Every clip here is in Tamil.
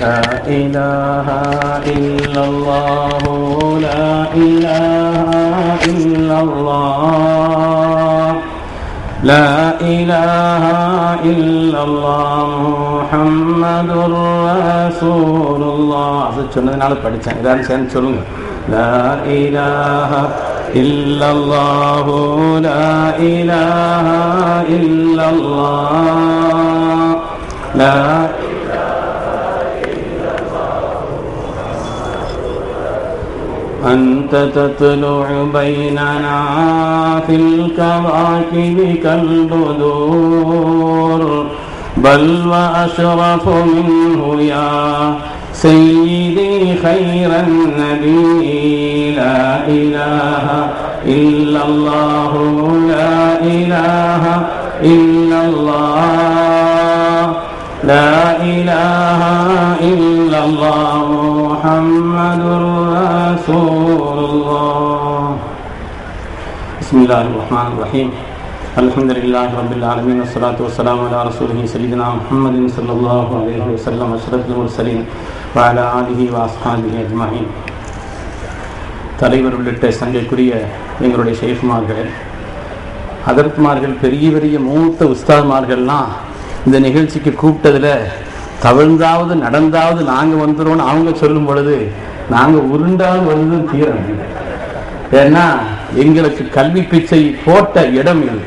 لا إله إلا الله لا إله إلا الله لا إله إلا الله محمد رسول الله அது சொன்னதுனால படித்தேன் இதான் சேர்ந்து சொல்லுங்க لا إله إلا الله لا إله إلا الله لا أنت تطلع بيننا في الكواكب كالبدور بل وأشرف منه يا سيدي خير النبي لا إله إلا الله لا إله إلا الله لا إله إلا الله محمد رسول الله. بسم الله الرحمن الرحيم. الحمد لله رب العالمين والصلاة والسلام على رسوله سيدنا محمد صلى الله عليه وسلم أشرف المرسلين. வால ஆலிஹி வாஸ்ஹாலிஹி அஜ்மாயின் தலைவர் உள்ளிட்ட சங்கைக்குரிய எங்களுடைய ஷேஃப்மார்கள் அதர்க்குமார்கள் பெரிய பெரிய மூத்த உஸ்தாதுமார்கள்லாம் இந்த நிகழ்ச்சிக்கு கூப்பிட்டதில் தவிழ்ந்தாவது நடந்தாவது நாங்கள் வந்துடும்னு அவங்க சொல்லும் பொழுது நாங்கள் உருண்டாவது வருது தீரம் ஏன்னா எங்களுக்கு கல்வி பிச்சை போட்ட இடம் இல்லை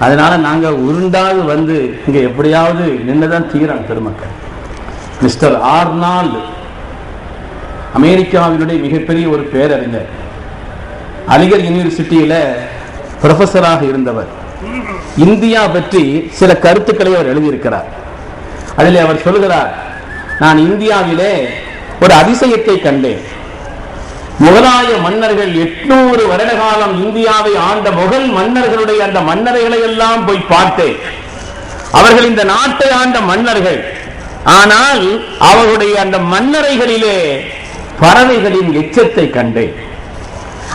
அதனால் நாங்கள் உருண்டாவது வந்து இங்கே எப்படியாவது நின்று தான் தீரம் பெருமக்கள். Mister Arnold. அமெரிக்காவினுடைய மிகப்பெரிய ஒரு பேரறிஞர். அலிகர் யூனிவர்சிட்டியில ப்ரொஃபஸராக இருந்தவர். இந்தியா பற்றி சில கருத்துக்களை அவர் எழுதியிருக்கிறார். அதில் அவர் சொல்கிறார் நான் இந்தியாவிலே ஒரு அதிசயத்தை கண்டேன். முகலாய மன்னர்கள் எட்நூறு வருட காலம் இந்தியாவை ஆண்ட முகல் மன்னர்களுடைய அந்த மன்னர்களை எல்லாம் போய் பார்த்தேன். அவர்கள் இந்த நாட்டை ஆண்ட மன்னர்கள் ஆனால் அவருடைய அந்த மன்னரைகளிலே பறவைகளின் எச்சத்தை கண்டேன்.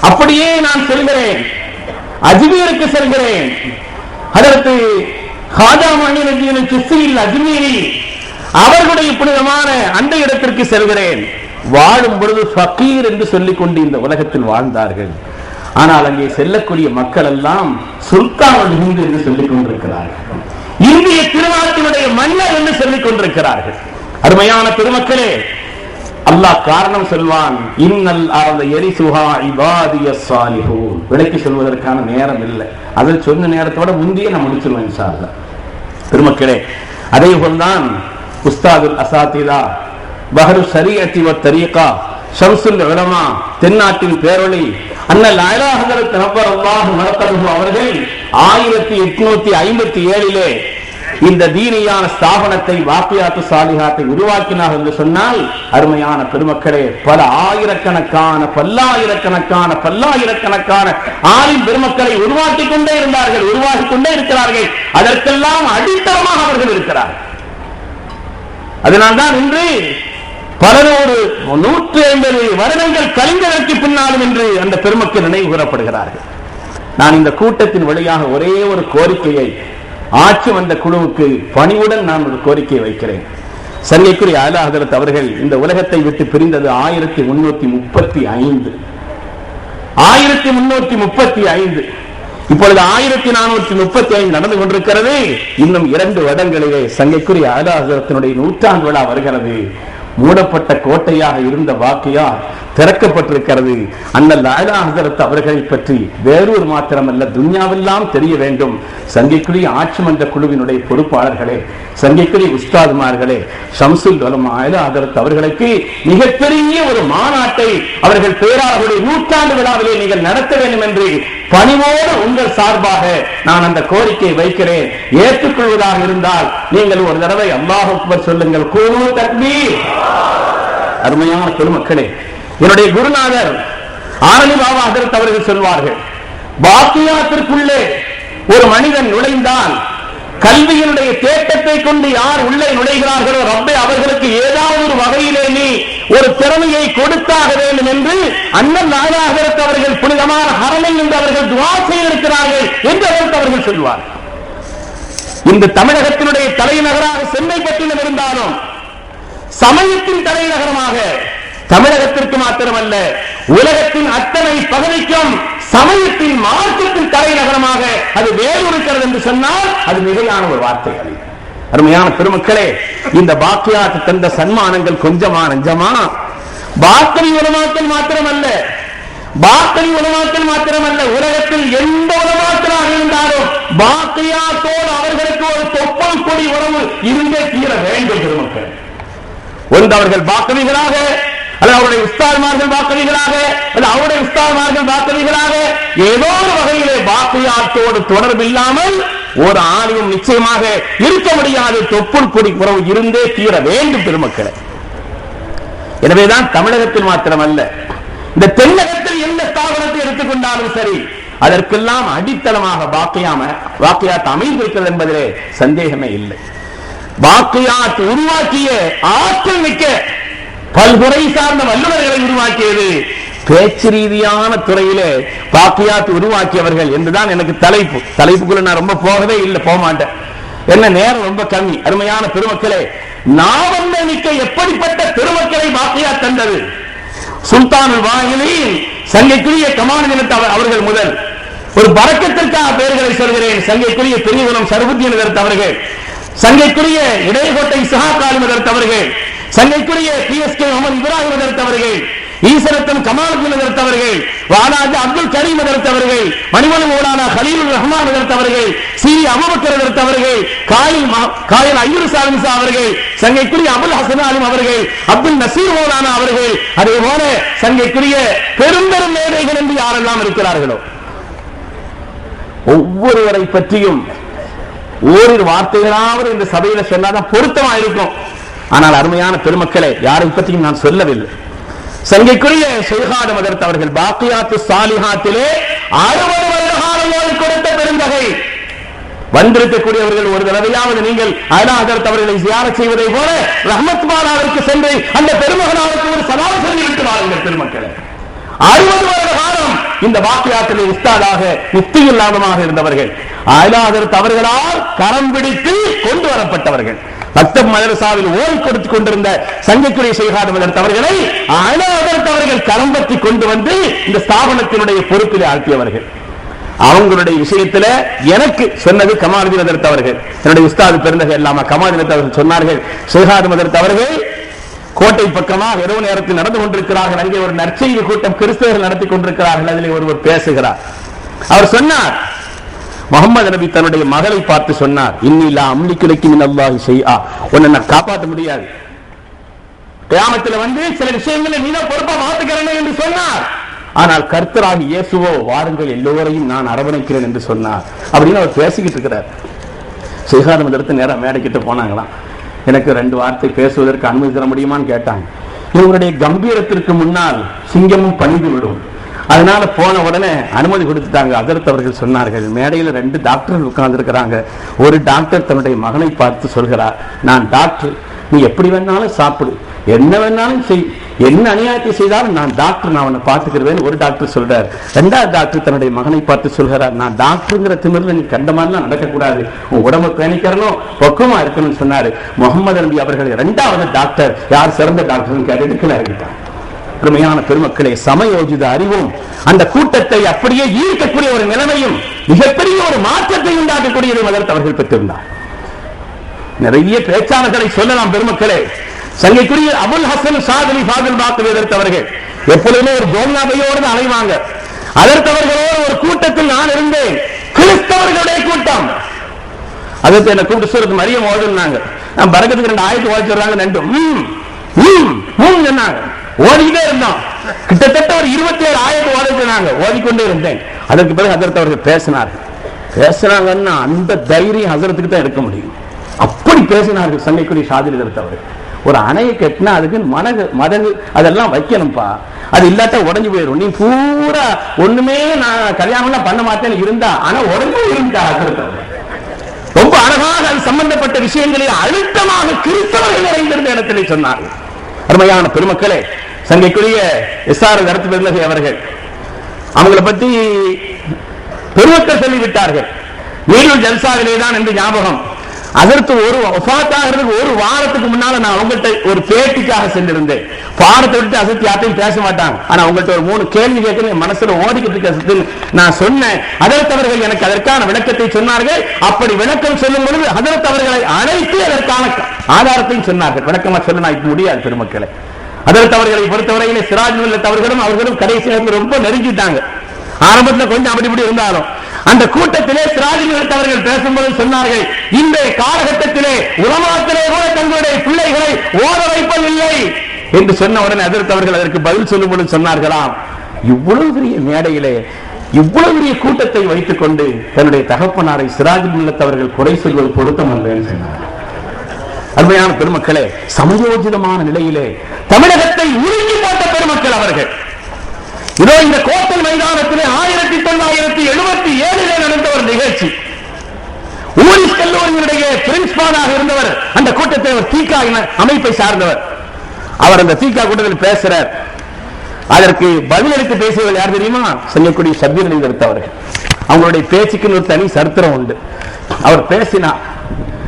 அப்படியே நான் செல்கிறேன். அஜ்மீருக்கு செல்கிறேன். அதற்கு ஹாஜா மணிரஜியின் சிஸ்தியில் அஜ்மீரி அவர்களுடைய புனிதமான அந்த இடத்திற்கு செல்கிறேன். வாழும் பொழுது ஃபக்கீர் என்று சொல்லிக் கொண்டு இந்த உலகத்தில் வாழ்ந்தார்கள். ஆனால் அங்கே செல்லக்கூடிய மக்கள் எல்லாம் சுல்தான் என்று சொல்லிக் கொண்டிருக்கிறார்கள். இந்திய திருநாட்டினுடைய மன்னர் என்று சொல்லிக் கொண்டிருக்கிறார்கள். அருமையான பெருமக்களே அல்லாஹ் காரணம் சொல்வான் இன்னல் அறந்த எரி சுகா இவாதிய சாலிஹூ விலைக்கு சொல்வதற்கான நேரம் இல்லை. அதில் சொன்ன நேரத்தோட முந்தைய நான் முடிச்சிருவேன் சார் பெருமக்களே அதே போல்தான் உஸ்தாதுல் அசாத்திதா பஹரு சரியத்தி வ தரீகா ஷம்சுல் உலமா தென்னாட்டின் பேரொளி அண்ணல் அயலாஹதரத் நபர் அல்லாஹ் மரத்தபு அவர்கள் ஆயிரத்தி எட்நூத்தி ஐம்பத்தி ஏழிலே இந்த தீனியான ஸ்தாபனத்தை வாக்கியாத்து சாலிகாத்தை உருவாக்கினார் என்று சொன்னால் அருமையான பெருமக்களே பல ஆயிரக்கணக்கான பல்லாயிரக்கணக்கான பல்லாயிரக்கணக்கான ஆளின் பெருமக்களை உருவாக்கி கொண்டே இருந்தார்கள் உருவாக்கி கொண்டே இருக்கிறார்கள். அதற்கெல்லாம் அடித்தளமாக அவர்கள் இருக்கிறார்கள். அதனால்தான் இன்று பலரோடு நூற்றி ஐம்பது வருடங்கள் கழிந்ததற்கு பின்னாலும் என்று அந்த பெருமக்கள் நினைவு கூறப்படுகிறார்கள். நான் இந்த கூட்டத்தின் வழியாக ஒரே ஒரு கோரிக்கையை ஆட்சி வந்த குழுவுக்கு பணிவுடன் நான் ஒரு கோரிக்கை வைக்கிறேன். சங்கைக்குரிய அலாஹரத் அவர்கள் இந்த உலகத்தை விட்டு பிரிந்தது ஆயிரத்தி முன்னூத்தி முப்பத்தி ஐந்து. ஆயிரத்தி முன்னூத்தி முப்பத்தி ஐந்து. இப்பொழுது ஆயிரத்தி நானூற்றி முப்பத்தி ஐந்து நடந்து கொண்டிருக்கிறது. இன்னும் இரண்டு வருடங்களிலே சங்கைக்குரிய அலாஹரத்தினுடைய நூற்றாண்டு விழா வருகிறது. மூடப்பட்ட கோட்டையாக இருந்த வாக்கியா திறக்கப்பட்டிருக்கிறது. அண்ணல் லாலா ஹசரத் அவர்களை பற்றி வேறொரு மாத்திரமல்ல துன்யாவெல்லாம் தெரிய வேண்டும். சங்கைக்குரிய ஆட்சி மன்ற குழுவினுடைய பொறுப்பாளர்களே சங்கைக்குரிய உஸ்தாதுமார்களே ஷம்சுல் வலம் ஆயலா ஹசரத் அவர்களுக்கு மிகப்பெரிய ஒரு மாநாட்டை அவர்கள் பேராளர்களுடைய நூற்றாண்டு விழாவிலே நீங்கள் நடத்த வேண்டும் என்று பணிவோடு உங்கள் சார்பாக நான் அந்த கோரிக்கை வைக்கிறேன். ஏற்றுக்கொள்வதாக இருந்தால் நீங்கள் ஒரு தடவை அல்லாஹ் அக்பர் சொல்லுங்கள். கூறு தக்பீர். அருமையான பெருமக்களே என்னுடைய குருநாதர் ஆரணி பாபா அதற்கு அவர்கள் சொல்வார்கள் பாக்கியாத்திற்குள்ளே ஒரு மனிதன் நுழைந்தால் கல்வியினுடைய தேட்டத்தை கொண்டு யார் உள்ளே நுழைகிறார்களோ ரப்பே அவர்களுக்கு ஏதாவது ஒரு வகையிலே நீ ஒரு திறமையை கொடுத்தாக வேண்டும் என்று அண்ணன் நாயனாக அவர்கள் புனிதமான ஹரணை என்று அவர்கள் துவா செய்திருக்கிறார்கள் என்று அவர்கள் சொல்வார்கள் இந்த தமிழகத்தினுடைய தலைநகராக சென்னைப்பட்டினம் இருந்தாலும் சமயத்தின் தலைநகரமாக தமிழகத்திற்கு மாத்திரமல்ல உலகத்தின் அத்தனை பகுதிக்கும் சமயத்தின் மார்க்கத்தின் தலைநகரமாக அது வேறுகிறது என்று சொன்னால் அது மிகையான ஒரு வார்த்தை அல்ல. அருமையான பெருமக்களே இந்த பாக்கியாத்து தந்த சன்மானங்கள் கொஞ்சமா நஞ்சமா பாக்கரி உலமாக்கல் மாத்திரமல்ல. பாக்கரி உலமாக்கல் மாத்திரமல்ல. உலகத்தில் எந்த உலமாக்கலாக இருந்தாலும் பாக்கியாத்தோடு அவர்களுக்கு ஒரு தொப்பல் கொடி உறவு இருந்தே தீர வேண்டும் பெருமக்கள். ஒன்று அவர்கள் பாக்கவிகளாக அல்லது அவருடைய உஸ்தால்மார்கள் வாக்கவிகளாக அல்லது அவருடைய உஸ்தால்மார்கள் வாக்கவிகளாக ஏதோ பாக்கியாத்தோடு தொடர்பில்லாமல் ஒரு ஆலயம் நிச்சயமாக இருக்க முடியாது. தொப்புள் கொடி உறவு இருந்தே தீர வேண்டும் பெருமக்களை. எனவேதான் தமிழகத்தில் மாத்திரமல்ல இந்த தென்னகத்தில் எந்த ஸ்தாபனத்தை எடுத்துக்கொண்டாலும் சரி அதற்கெல்லாம் அடித்தளமாக வாக்கையாம வாக்கியாத் அமைந்திருக்கிறது என்பதிலே சந்தேகமே இல்லை. பாக்கியாத் உருவாக்கிய ஆற்றல் மிக்க பல்துறை சார்ந்த வல்லுநர்களை உருவாக்கியது பேச்சு ரீதியான துறையிலே பாக்கியாத்து உருவாக்கியவர்கள் என்றுதான் எனக்கு தலைப்பு. தலைப்புக்குள்ள நான் ரொம்ப போகவே இல்லை போக மாட்டேன். என்ன நேரம் ரொம்ப கம்மி. அருமையான பெருமக்களே நான் மிக்க எப்படிப்பட்ட பெருமக்களை பாக்கியா தந்தது? சுல்தான் வாயிலில் சங்கைக்குரிய கமான அவர்கள் முதல். ஒரு பறக்கத்திற்காக பெயர்களை சொல்கிறேன். சங்கைக்குரிய பெரியவனம் சர்வத்தியன் அவர்கள். சங்கைக்குரிய இடையகோட்டை சஹாக்காலிம் அவர்கள். சங்கைக்குரிய P S K Mohamed Ibrahim எதிர்த்தவர்கள் ஈஸ்வரத்தன் கமாலுக்கு எதிர்த்தவர்கள் வாலாஜி அப்துல் கரீம் எதிர்த்தவர்கள் மணிமணி மௌலானா ஹலீல் ரஹ்மான் எதிர்த்தவர்கள் சி அபுபக்கர் எதிர்த்தவர்கள் காயில் காயில் ஐயூர் சாலிசா அவர்கள் சங்கைக்குரிய அபுல் ஹசன் அலிம் அவர்கள் அப்துல் நசீர் மௌலானா அவர்கள் அதே போல சங்கைக்குரிய பெரும்பெரும் மேதைகள் என்று யாரெல்லாம் இருக்கிறார்களோ. ஒவ்வொருவரை பற்றியும் ஓரிரு வார்த்தைகளாவது இந்த சபையில சொன்னாதான் பொருத்தமா இருக்கும். ஆனால் அருமையான பெருமக்களை யாரை பற்றியும் நான் சொல்லவில்லை. சங்கைக்குரிய சுல்காடு மதர்த் அவர்கள் பாக்கியாத்து சாலிஹாத்திலே அறுபது வருட காலங்களோடு கொடுத்த பெருந்தகை. வந்திருக்கக்கூடியவர்கள் ஒரு தடவையாவது நீங்கள் அயலாதர்த் அவர்களை ziyarat செய்வதை போல ரஹமத் மாலாவிற்கு சென்று அந்த பெருமகனாருக்கு ஒரு சலாம் சொல்லிவிட்டு வாருங்கள் பெருமக்களை. அறுபது வருட காலம் இந்த வாக்கியாத்திலே உஸ்தாதாக முக்தி இல்லாதமாக இருந்தவர்கள். அயலாதர்த் அவர்களால் கரம் பிடித்து கொண்டு வரப்பட்டவர்கள். பக்தப் மதரசாவில் ஓய்வு கொடுத்துக் கொண்டிருந்த சங்கக்குரிய செய்காத மதர்த் அவர்களை அயலாதர்த் அவர்கள் கொண்டு வந்து இந்த ஸ்தாபனத்தினுடைய பொறுப்பில் ஆழ்த்தியவர்கள். அவங்களுடைய விஷயத்துல எனக்கு சொன்னது கமாலுதீன் மதர்த் அவர்கள். என்னுடைய உஸ்தாது பெருந்தகை இல்லாம கமாலுதீன் அவர்கள் சொன்னார்கள் ஷேகாது மதர்த் அவர்கள் கோட்டை பக்கமாக இரவு நேரத்தில் நடந்து கொண்டிருக்கிறார்கள் அங்கே ஒரு நற்செய்தி கூட்டம் கிறிஸ்தவர்கள் நடத்தி கொண்டிருக்கிறார்கள் அதில் ஒருவர் பேசுகிறார். அவர் சொன்னார் முகமது நபி தன்னுடைய மகளை பார்த்து சொன்னார் இன்னிலா அம்லிக்குலைக்கு மின் அல்லாஹி செய்யா உன்னை நான் காப்பாற்ற முடியாது. கிராமத்தில் வந்து சில விஷயங்களை நீ தான் பொறுப்பா மாத்துக்கிறேன் என்று சொன்னார். ஆனால் கர்த்தராக இயேசுவோ வாருங்கள் எல்லோரையும் நான் அரவணைக்கிறேன் என்று சொன்னார். அப்படின்னு அவர் பேசிக்கிட்டு இருக்கிறார். சிகாரம் எடுத்து நேரம் மேடைக்கிட்டு போனாங்களாம். எனக்கு ரெண்டு வார்த்தை பேசுவதற்கு அனுமதி தர முடியுமான்னு? கேட்டாங்க. இவருடைய கம்பீரத்திற்கு முன்னால் சிங்கமும் பணிந்து விடும். அதனால போன உடனே அனுமதி கொடுத்துட்டாங்க. அதற்கு அவர்கள் சொன்னார்கள் மேடையில் ரெண்டு டாக்டர்கள் உட்கார்ந்து இருக்கிறாங்க ஒரு டாக்டர் தன்னுடைய மகனை பார்த்து சொல்கிறார் நான் டாக்டர் நீ எப்படி வேணாலும் சாப்பிடு. என்ன வேணாலும் செய். என்ன அநியாயத்தை செய்தாலும் நான் டாக்டர் நான் அவனை பார்த்துக்கிறேன். ஒரு டாக்டர் சொல்றார். ரெண்டாவது டாக்டர் தன்னுடைய மகனை பார்த்து சொல்கிறார் நான் டாக்டருங்கிற திமிரில் நீ கண்ட மாதிரிலாம் நடக்கக்கூடாது. உன் உடம்பு பேணிக்கிறனும் பக்குவமா இருக்கணும்னு சொன்னாரு. முகமது நபி அவர்கள் இரண்டாவது டாக்டர் யார் சிறந்த டாக்டர்னு கேட்டு கீழே அருமையான பெருமக்களே சமயோஜித அறிவும் அந்த கூட்டத்தை அப்படியே ஈர்க்கக்கூடிய ஒரு நிலைமையும் மிகப்பெரிய ஒரு மாற்றத்தை உண்டாக்கக்கூடியதை மதர்த்து அவர்கள் பெற்றிருந்தார் நிறைய பேச்சாளர்களை சொல்லலாம் பெருமக்களே சங்கைக்குரிய அபுல் ஹசன் சாதலி ஃபாதில் பாக்கு எதிர்த்தவர்கள் எப்பொழுதுமே ஒரு கோம்னாபையோடு அலைவாங்க அதற்கவர்களோடு ஒரு கூட்டத்தில் நான் இருந்தேன் கிறிஸ்தவர்களுடைய கூட்டம் அதற்கு என்ன கூப்பிட்டு சூரத்து மரியம் ஓடுனாங்க நான் பறக்கத்துக்கு ரெண்டு ஆயிரத்தி ஓடிச்சுறாங்க ரெண்டும் சொன்னாங்க ஓடிக்கிட்டே இருந்தோம் கிட்டத்தட்ட ஒரு இருபத்தி ஏழு ஆயிரத்தி நாங்க ஓடிக்கொண்டே இருந்தேன். அதற்கு பிறகு ஹசரத் அவர்கள் பேசினார். பேசினாங்கன்னா அந்த தைரியம் ஹசரத்துக்கு தான் இருக்க முடியும். அப்படி பேசினார்கள் சங்கைக்குடி சாதிரி இருந்தவர்கள் ஒரு அணையை கட்டினா அதுக்கு மனகு மதகு அதெல்லாம் வைக்கணும்ப்பா. அது இல்லாட்டா உடஞ்சு போயிடும் நீ பூரா ஒண்ணுமே நான் கல்யாணம்லாம் பண்ண மாட்டேன்னு இருந்தா ஆனா உடஞ்சு இருந்தா ரொம்ப அழகாக அது சம்பந்தப்பட்ட விஷயங்களில் அழுத்தமாக கிறிஸ்தவர்கள் நிறைந்திருந்த இடத்திலே சொன்னார்கள். அருமையான பெருமக்களே சங்கைக்குரிய எஸ் ஆர் கருத்து பெருந்தகை அவர்கள். அவங்கள பத்தி பெருமக்கள் சொல்லிவிட்டார்கள். மீண்டும் ஜல்சாவிலே தான் என்று ஞாபகம். அதற்கு ஒரு ஒஃபாத்தாகிறதுக்கு ஒரு வாரத்துக்கு முன்னால நான் உங்கள்கிட்ட ஒரு பேட்டிக்காக சென்றிருந்தேன். பாடத்தை விட்டு அசத்தி யார்ட்டையும் பேச மாட்டாங்க. ஆனா உங்கள்கிட்ட ஒரு மூணு கேள்வி கேட்க என் மனசுல ஓடிக்கிட்டு இருக்க அசத்தில் நான் சொன்னேன். அதற்கு அவர்கள் எனக்கு அதற்கான விளக்கத்தை சொன்னார்கள். அப்படி விளக்கம் சொல்லும் பொழுது அதற்கு அவர்களை அழைத்து அதற்கான ஆதாரத்தையும் சொன்னார்கள். விளக்கமா சொல்ல நான் இப்ப முடியாது பெருமக்களை. அதற்கு அவர்களை பொறுத்தவரையிலே சிராஜ் அவர்களும் அவர்களும் கடைசி ரொம்ப நெருங்கிட்டாங்க. ஆரம்பத்தில் கொஞ்சம் அப்படி இப்படி இருந்தாலும் அந்த கூட்டத்திலே சிராஜ் பேசும்போது சொன்னார்கள் இந்த காலகட்டத்திலே உலமாத்திலே கூட தங்களுடைய பிள்ளைகளை ஓட வைப்பதில்லை. என்று சொன்ன உடனே அதற்கு அதற்கு பதில் சொல்லும்போது சொன்னார்களாம் இவ்வளவு பெரிய மேடையிலே இவ்வளவு பெரிய கூட்டத்தை வைத்துக் கொண்டு தன்னுடைய தகப்பனாரை சிராஜ் உள்ளத்தவர்கள் குறை சொல்வது பொருத்தம் அல்லன்னு சொன்னார் அருமையான பெருமக்களே சமயோஜிதமான நிலையிலே தமிழகத்தை உருக்கி இதோ இந்த கோட்டை மைதானத்திலே ஆயிரத்தி தொள்ளாயிரத்தி எழுபத்தி ஏழிலே நடந்த ஒரு நிகழ்ச்சி. ஊரிஸ் கல்லூரியினுடைய பிரின்சிபாலாக இருந்தவர் அந்த கூட்டத்தை அவர் தீகா அமைப்பை சார்ந்தவர். அவர் அந்த தீகா கூட்டத்தில் பேசுறார். அதற்கு பதிலளித்து பேசியவர் யார் தெரியுமா? சொல்லக்கூடிய சபீர் அவர்கள். அவங்களுடைய பேச்சுக்கு ஒரு தனி சரித்திரம் உண்டு. அவர் பேசினார்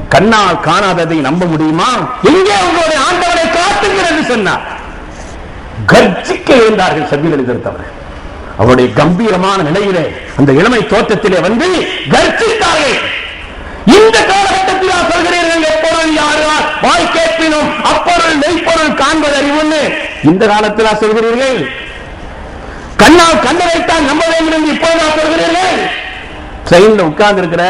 கண்ணால் காணாததை நம்ப முடியுமா? எங்கே உங்களுடைய ஆண்டவரை காத்துங்கிறது சொன்னார். கர்ஜிக்க எழுந்தார்கள் சபீர் அவர்கள் அவருடைய கம்பீரமான நிலையிலே அந்த இளமை தோற்றத்திலே வந்து கர்ஜித்தார்கள். இந்த காலகட்டத்தில் நான் சொல்கிறீர்கள் எப்பொருள் யாரால் வாய் கேட்பினும் அப்பொருள் மெய்ப்பொருள் காண்பது அறிவுன்னு இந்த காலத்தில் சொல்கிறீர்கள் கண்ணால் கண்டதைத்தான் நம்ப வேண்டும் என்று இப்போது நான் சொல்கிறீர்கள். ட்ரெயின்ல உட்கார்ந்து இருக்கிற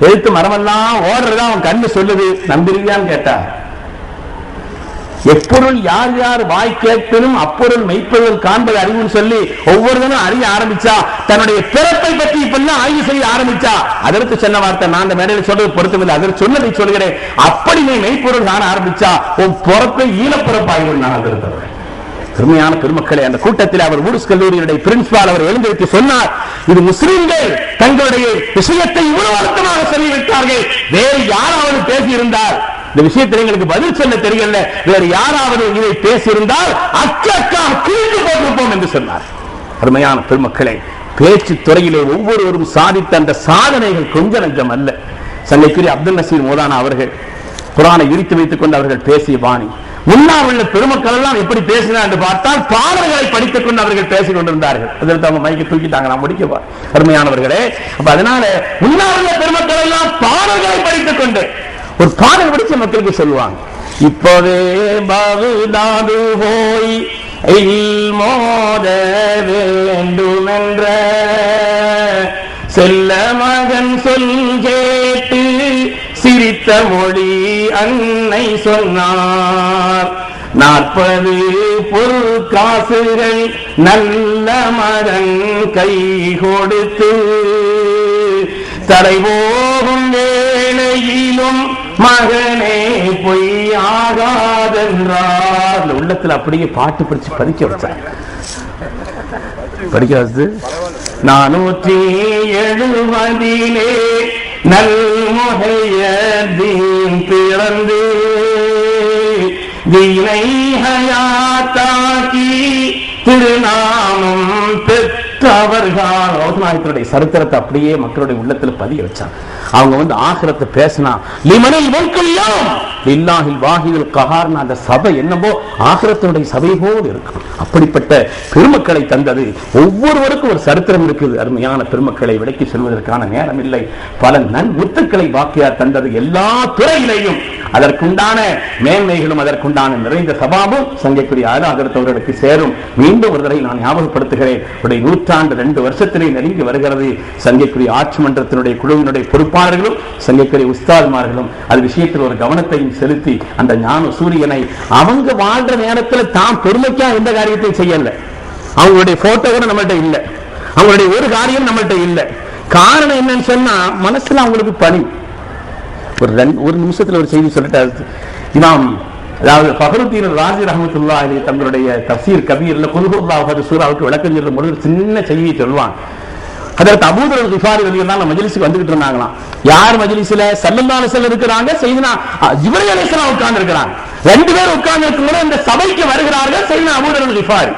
எழுத்து மரமெல்லாம் ஓடுறதா அவன் கண்ணு சொல்லுது நம்புறீங்கன்னு கேட்டா எப்பொருள் யார் யார் வாய் கேட்பினும் அப்பொருள் மெய்ப்பொருள் காண்பது அறிவுன்னு சொல்லி ஒவ்வொருதனும் அறிய ஆரம்பிச்சா தன்னுடைய பிறப்பை பற்றி இப்பெல்லாம் ஆய்வு செய்ய ஆரம்பிச்சா அதற்கு சொன்ன வார்த்தை நான் அந்த மேடையில் சொல்றது பொருத்தமில்லை. அதற்கு சொன்னதை சொல்கிறேன். அப்படி நீ மெய்ப்பொருள் காண ஆரம்பிச்சா உன் பிறப்பை ஈழப்பிறப்பாய்வு நான் அதற்கு பெருமையான பெருமக்களை அந்த கூட்டத்தில் அவர் ஊடுஸ் கல்லூரியினுடைய பிரின்சிபால் அவர் எழுந்திருத்து சொன்னார் இது முஸ்லிம்கள் தங்களுடைய விஷயத்தை இவ்வளவு அர்த்தமாக சொல்லிவிட்டார்கள். வேறு யாராவது பேசியிருந்தார் இந்த விஷயத்தில் எங்களுக்கு பதில் சொல்ல தெரியல. வேறு யாராவது இதை பேசியிருந்தால் அக்கா கிழிந்து போட்டிருப்போம் என்று சொன்னார். அருமையான பெருமக்களே பேச்சு துறையிலே ஒவ்வொருவரும் சாதித்த அந்த சாதனைகள் கொஞ்ச நஞ்சம் அல்ல. சங்கைக்குரிய அப்துல் நசீர் மோதானா அவர்கள் குரானை விரித்து வைத்துக் கொண்டு அவர்கள் பேசிய பாணி. முன்னால் உள்ள பெருமக்கள் எல்லாம் எப்படி பேசினார் என்று பார்த்தால் பாடல்களை படித்துக் கொண்டு அவர்கள் பேசிக் கொண்டிருந்தார்கள். அதற்கு அவங்க மைக்கு தூக்கிட்டாங்க. நான் முடிக்கவா அருமையானவர்களே அப்ப அதனால முன்னால் உள்ள பெருமக்கள் எல்லாம் பாடல்களை படித்துக் கொண்டு ஒரு பாடல் படிச்ச மக்களுக்கு சொல்லுவாங்க. இப்பவே பகுதாது போய் மோத வேண்டுமென்ற செல்ல மகன் சொல் கேட்டு சிரித்த மொழி அன்னை சொன்னார். நாற்பது பொருள் காசுகள் நல்ல மகன் கை கொடுத்து தலை போகும் வேளையிலும் மகனே பொய்யாகாதென்றார் உள்ளத்துல அப்படியே பாட்டு படிச்சு பதிக்க வச்சார் படிக்க வச்சு நானூற்றி எழுபதிலே நல்முகைய தீன் பிறந்து தீனை ஹயாத்தாக்கி திருநாமம் அவர்கள் ரோசநாயகத்தினுடைய சரித்திரத்தை அப்படியே மக்களுடைய உள்ளத்துல பதிய வச்சாங்க. அவங்க வந்து ஆகிரத்தை பேசினா லிமனில் முல்கல்யாம் இல்லாஹில் வாஹிதில் கஹார்னு அந்த சபை என்னவோ ஆகிரத்தினுடைய சபை போல் இருக்கும். அப்படிப்பட்ட பெருமக்களை தந்தது. ஒவ்வொருவருக்கும் ஒரு சரித்திரம் இருக்குது. அருமையான பெருமக்களை விலக்கி செல்வதற்கான நேரம் இல்லை. பல நன்முத்துக்களை வாக்கியார் தந்தது எல்லா துறையிலையும். அதற்குண்டான மேன்மைகளும் அதற்குண்டான நிறைந்த சபாபும் சங்கைக்குரிய ஆராதரத்தவர்களுக்கு சேரும். மீண்டும் ஒரு தடவை நான் ஞாபகப்படுத்துகிறேன். உடைய நூற்றாண்டு ரெண்டு வருஷத்திலே நெருங்கி வருகிறது. சங்கைக்குரிய ஆட்சி மன்றத்தினுடைய குழுவினுடைய பொறுப்பாளர்களும் சங்கைக்குரிய உஸ்தாதுமார்களும் அது விஷயத்தில் ஒரு கவனத்தையும் செலுத்தி அந்த ஞான சூரியனை அவங்க வாழ்ற நேரத்தில் தான் பெருமைக்கா எந்த காரியத்தையும் செய்யல. அவங்களுடைய போட்டோ கூட நம்மள்கிட்ட இல்லை. அவங்களுடைய ஒரு காரியம் நம்மள்கிட்ட இல்லை. காரணம் என்னன்னு சொன்னா மனசுல அவங்களுக்கு பணி. ஒரு ரெண்டு ஒரு நிமிஷத்துல ஒரு செய்தி சொல்லிட்டு இமாம் அதாவது ஃபஹருத்தீன் ராஜி ரஹமத்துல்லா அலி தங்களுடைய தப்சீர் கபீர்ல குல்ஹுல்லா சூராவுக்கு விளக்கம் சொல்லும் பொழுது ஒரு சின்ன செய்தியை சொல்லுவாங்க. அதற்கு அபூதர் கிஃபாரி வழியில் தான் மஜ்லிஸுக்கு வந்துகிட்டு இருந்தாங்களாம். யார் மஜிலிசில சல்லல்லாஹு அலிசல் இருக்கிறாங்க செய்தினா ஜிப்ரீல் அலைஹிஸ்ஸலாம் உட்கார்ந்து இருக்கிறாங்க ரெண்டு பேர் உட்கார்ந்து இருக்கும்போது இந்த சபைக்கு வருகிறார்கள் செய்தினா அபூதரல் கிஃபாரி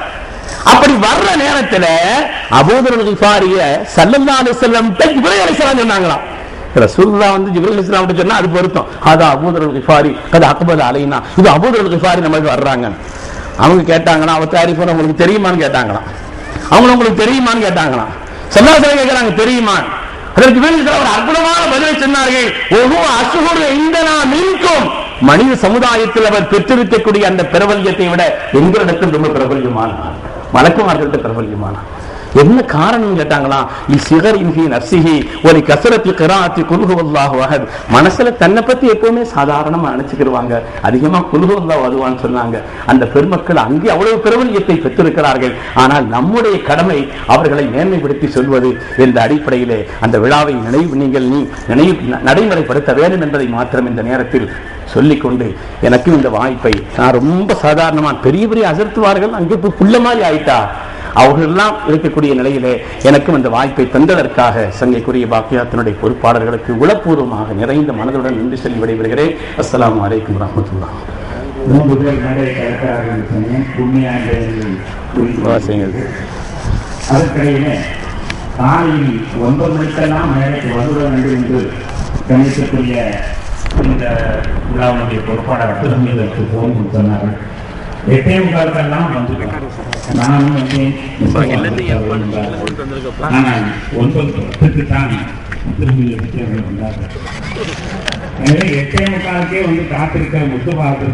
அப்படி வர்ற நேரத்துல அபூதரல் கிஃபாரிய சல்லல்லாஹு அலிசல்லம் வஸல்லம் ஜிப்ரீல் சொன்னாங்களாம். ரசூல்லா வந்து ஜிப்ரீல் இஸ்லாம் சொன்னா அது பொருத்தம். அது அபூதரல் கிஃபாரி அது அக்பல் அலைனா. இது அபூதரல் கிஃபாரி நம்மளுக்கு வர்றாங்க. அவங்க கேட்டாங்கன்னா அவர் தாரிஃபோன் உங்களுக்கு தெரியுமான்னு கேட்டாங்களாம். அவங்க உங்களுக்கு தெரியுமான்னு கேட்டாங்களாம். சல்லாசலம் கேட்கிறாங்க தெரியுமா? அதற்கு ஒரு அற்புதமான பதிலை சொன்னார்கள். ஒவ்வொரு அசுகுரு இந்தனா மின்கும். மனித சமுதாயத்தில் அவர் பெற்றிருக்கக்கூடிய அந்த பிரபல்யத்தை விட எங்களிடத்தில் ரொம்ப பிரபல்யமான மலக்குமார்கள்ட்ட பிரபல்யமான என்ன காரணம் கேட்டாங்களா இசிகர் இன்ஹி நர்சிஹி ஒரு கசரத்தி கிராத்தி குல்ஹுவல்லாஹு அஹத். மனசுல தன்னை பத்தி எப்பவுமே சாதாரணமா நினைச்சுக்கிடுவாங்க அதிகமா குல்ஹுவல்லாஹு வருவான்னு சொன்னாங்க. அந்த பெருமக்கள் அங்கே அவ்வளவு பிரபல்யத்தை பெற்றிருக்கிறார்கள். ஆனால் நம்முடைய கடமை அவர்களை மேன்மைப்படுத்தி சொல்வது என்ற அடிப்படையிலே அந்த விழாவை நினைவு நீங்கள் நீ நினைவு நடைமுறைப்படுத்த வேண்டும் என்பதை மாத்திரம் இந்த நேரத்தில் சொல்லிக்கொண்டு எனக்கும் இந்த வாய்ப்பை நான் ரொம்ப சாதாரணமா பெரிய பெரிய அசர்த்துவார்கள். அங்கே புள்ள மாதிரி ஆயிட்டா? அவர்களெல்லாம் இருக்கக்கூடிய நிலையிலே எனக்கும் இந்த வாய்ப்பை தந்ததற்காக சங்கைக்குரிய பாக்கியாத்தினுடைய பொறுப்பாளர்களுக்கு உளப்பூர்வமாக நிறைந்த மனதுடன் நன்றி சொல்லி விடைபெறுகிறேன். வாசிங்கள் அதற்கிடையிலே காலையில் ஒன்பது மணிக்கெல்லாம் மேடைக்கு வந்துவிட வேண்டும் என்று கணிக்கக்கூடிய இந்த விழாவுடைய பொறுப்பாளர்கள் இதற்கு போன் சொன்னார்கள். எட்டே முக்காலுக்கெல்லாம் வந்துவிட்டார் நானும் வந்தேன் ஆனால் ஒன்பது பத்துக்கு தான் திரும்பி வந்தார்கள். எனவே எட்டே முக்காலுக்கே வந்து காத்திருக்க முத்து பார்த்து